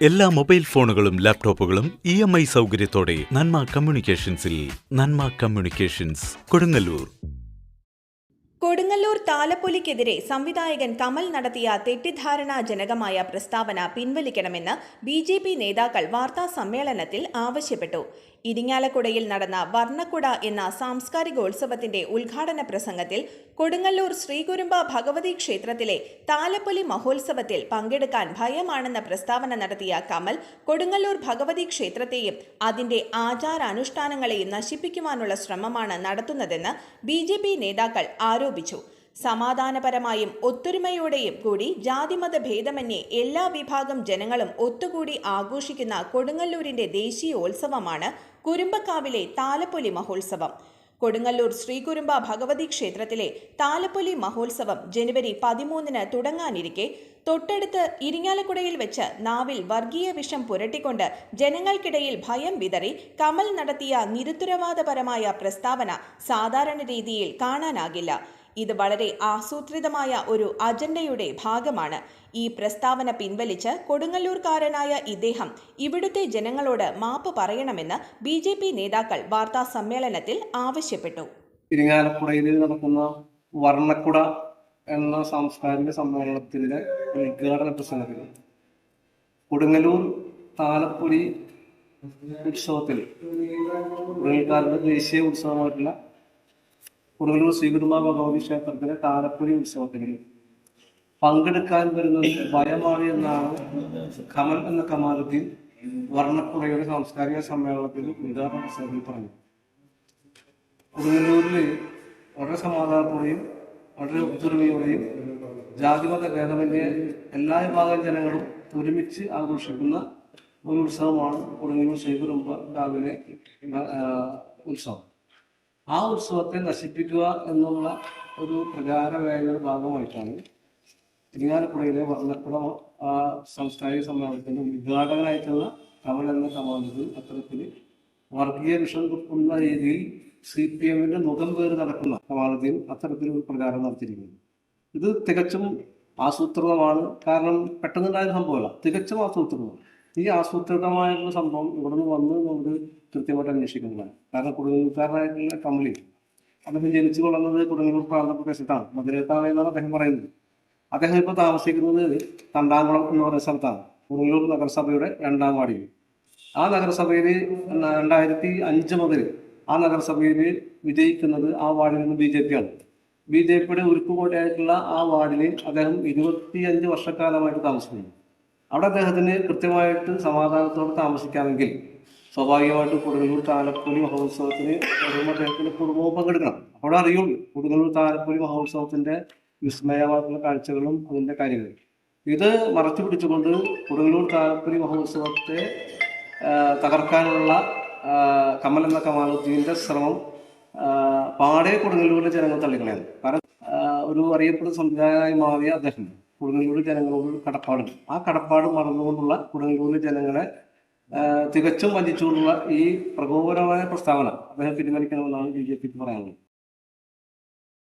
എല്ലാ മൊബൈൽ ഫോണുകളും ലാപ്ടോപ്പുകളും ഇ എം ഐ സൗകര്യത്തോടെ നന്മ കമ്മ്യൂണിക്കേഷൻസിൽ നന്മ കമ്മ്യൂണിക്കേഷൻസ് കൊടുങ്ങല്ലൂർ. കൊടുങ്ങല്ലൂർ താലപ്പൊലിക്കെതിരെ സംവിധായകൻ കമൽ നടത്തിയ തെറ്റിദ്ധാരണാജനകമായ പ്രസ്താവന പിൻവലിക്കണമെന്ന് ബി ജെ പി നേതാക്കൾ വാർത്താ സമ്മേളനത്തിൽ ആവശ്യപ്പെട്ടു. ഇരിങ്ങാലക്കുടയിൽ നടന്ന വർണക്കുട എന്ന സാംസ്കാരികോത്സവത്തിന്റെ ഉദ്ഘാടന പ്രസംഗത്തിൽ കൊടുങ്ങല്ലൂർ ശ്രീകുരുമ്പ ഭഗവതി ക്ഷേത്രത്തിലെ താലപ്പൊലി മഹോത്സവത്തിൽ പങ്കെടുക്കാൻ ഭയമാണെന്ന പ്രസ്താവന നടത്തിയ കമൽ കൊടുങ്ങല്ലൂർ ഭഗവതി ക്ഷേത്രത്തെയും അതിന്റെ ആചാരാനുഷ്ഠാനങ്ങളെയും നശിപ്പിക്കുവാനുള്ള ശ്രമമാണ് നടത്തുന്നതെന്ന് ബി നേതാക്കൾ ആരോപിച്ചു. സമാധാനപരമായും ഒത്തൊരുമയോടെയും കൂടി ജാതിമത ഭേദമന്യേ എല്ലാ വിഭാഗം ജനങ്ങളും ഒത്തുകൂടി ആഘോഷിക്കുന്ന കൊടുങ്ങല്ലൂരിന്റെ ദേശീയോത്സവമാണ് കുരുമ്പക്കാവിലെ താലപ്പൊലി മഹോത്സവം. കൊടുങ്ങല്ലൂർ ശ്രീകുരുമ്പ ഭഗവതി ക്ഷേത്രത്തിലെ താലപ്പൊലി മഹോത്സവം ജനുവരി പതിമൂന്നിന് തുടങ്ങാനിരിക്കെ. തൊട്ടടുത്ത് ഇരിങ്ങാലക്കുടയിൽ വെച്ച് നാവിൽ വർഗീയ വിഷം പുരട്ടിക്കൊണ്ട് ജനങ്ങൾക്കിടയിൽ ഭയം വിതറി കമൽ നടത്തിയ നിരുത്തരവാദപരമായ പ്രസ്താവന സാധാരണ രീതിയിൽ കാണാനാകില്ല. ഇത് വളരെ ആസൂത്രിതമായ ഒരു അജണ്ടയുടെ ഭാഗമാണ്. ഈ പ്രസ്താവന പിൻവലിച്ച് കൊടുങ്ങല്ലൂർക്കാരനായ ഇദ്ദേഹം ഇവിടുത്തെ ജനങ്ങളോട് മാപ്പ് പറയണമെന്ന് ബി ജെ പി നേതാക്കൾ വാർത്താ സമ്മേളനത്തിൽ ആവശ്യപ്പെട്ടു. ഇരിങ്ങാലക്കുടയിൽ നടക്കുന്ന വർണക്കുട എന്ന സാംസ്കാരിക സമ്മേളനത്തിന്റെ ഉദ്ഘാടന പ്രസംഗത്തിൽ കൊടുങ്ങല്ലൂർ താലപ്പൊലി ഉത്സവത്തിൽ ദേശീയ ഉത്സവമായിട്ടുള്ള കൊടുങ്ങല്ലൂർ ശ്രീകുരുമ ഭഗവതി ക്ഷേത്രത്തിലെ താലപ്പൊലി ഉത്സവത്തിൽ പങ്കെടുക്കാൻ വരുന്നത് ഭയമാണ് എന്നാണ് കമൽ എന്ന കമാലുദ്ദീൻ വർണപ്പുറയുടെ സാംസ്കാരിക സമ്മേളനത്തിൽ ഉദ്ഘാടന പ്രസംഗത്തിൽ പറഞ്ഞു. കൊടുങ്ങല്ലൂരിൽ വളരെ സമാധാനത്തോടെയും വളരെ ഒത്തൊരുമയോടെയും ജാതിമത ഭേദമന്യേ എല്ലാ വിഭാഗം ജനങ്ങളും ഒരുമിച്ച് ആഘോഷിക്കുന്ന ഒരു ഉത്സവമാണ് കൊടുങ്ങല്ലൂർ ശ്രീകുരുമ്പ രാവിലെ ഉത്സവം. ആ ഉത്സവത്തെ നശിപ്പിക്കുക എന്നുള്ള ഒരു പ്രചാരവേദയുടെ ഭാഗമായിട്ടാണ് തിരുങ്ങാലക്കുടയിലെ വർണക്കുട സാംസ്കാരിക സമ്മേളനത്തിന്റെ ഉദ്ഘാടകനായിട്ടുള്ള കമൽ എന്ന കമാലിന് അത്തരത്തിൽ വർഗീയ വിഷം കുത്തുന്ന രീതിയിൽ സി പി എമ്മിന്റെ മുഖം പേര് നടക്കുന്ന കമാലുദ്ദീൻ അത്തരത്തിൽ ഒരു പ്രചാരം നടത്തിയിരിക്കുന്നു. ഇത് തികച്ചും ആസൂത്രിതമാണ്. കാരണം പെട്ടെന്നുണ്ടായ സംഭവമല്ല. തികച്ചും ആസൂത്രിതമാണ്. ഈ ആസൂത്രിതമായിട്ടുള്ള സംഭവം ഇവിടുന്ന് വന്ന് നമുക്ക് കൃത്യമായിട്ട് അന്വേഷിക്കുന്നതാണ് കാരണം കൊടുങ്ങൂർക്കാരനായിട്ടുള്ള കമലി അദ്ദേഹം ജനിച്ചു കൊള്ളുന്നത് കൊടുങ്ങല്ലൂർ പ്രാന്തപ്രദേശത്താണ് മധുരത്താണ് എന്നാണ് അദ്ദേഹം പറയുന്നത്. അദ്ദേഹം ഇപ്പോൾ താമസിക്കുന്നത് തണ്ടാംകുളം എന്ന് പറയുന്ന സ്ഥലത്താണ്. കൊടുങ്ങല്ലൂർ നഗരസഭയുടെ രണ്ടാം വാർഡിൽ. ആ നഗരസഭയിൽ രണ്ടായിരത്തി അഞ്ച് മുതൽ ആ നഗരസഭയിൽ വിജയിക്കുന്നത് ആ വാർഡിൽ നിന്ന് ബി ജെ പി ആണ് ബി ജെ പിയുടെ ഉരുക്കുകോട്ടയായിട്ടുള്ള ആ വാർഡിൽ അദ്ദേഹം ഇരുപത്തിയഞ്ച് വർഷക്കാലമായിട്ട് താമസിക്കുന്നു. അവിടെ അദ്ദേഹത്തിന് കൃത്യമായിട്ട് സമാധാനത്തോടെ താമസിക്കാമെങ്കിൽ സ്വാഭാവികമായിട്ട് കൊടുങ്ങല്ലൂർ താലപ്പൊലി മഹോത്സവത്തിന് അദ്ദേഹത്തിന് കുടുംബവും പങ്കെടുക്കണം. അവിടെ അറിയുള്ളൂ കൊടുങ്ങല്ലൂർ താലപ്പൊലി മഹോത്സവത്തിന്റെ വിസ്മയമായിട്ടുള്ള കാഴ്ചകളും അതിന്റെ കാര്യങ്ങളും. ഇത് മറച്ചു പിടിച്ചുകൊണ്ട് കൊടുങ്ങല്ലൂർ താലപ്പൊലി മഹോത്സവത്തെ തകർക്കാനുള്ള കമൽ എന്ന കമാലുദ്ദീന്റെ ശ്രമം പാടെ കൊടുങ്ങല്ലൂരിലെ ജനങ്ങൾ തള്ളിക്കളയാണ് കാരണം ഒരു അറിയപ്പെടുന്ന സംവിധായകനായി മാറിയ അദ്ദേഹം. കൊടുങ്ങല്ലൂർ ജനങ്ങളോട് കടപ്പാടുണ്ട്. ആ കടപ്പാട് മറന്നുകൊണ്ടുള്ള കൊടുങ്ങല്ലൂരിലെ ജനങ്ങളെ തികച്ചും വഞ്ചിച്ചുകൊണ്ടുള്ള ഈ പ്രകോപനമായ പ്രസ്താവന അദ്ദേഹം പിൻവലിക്കണമെന്നാണ് ബി ജെ പിക്ക് പറയാനുള്ളത്.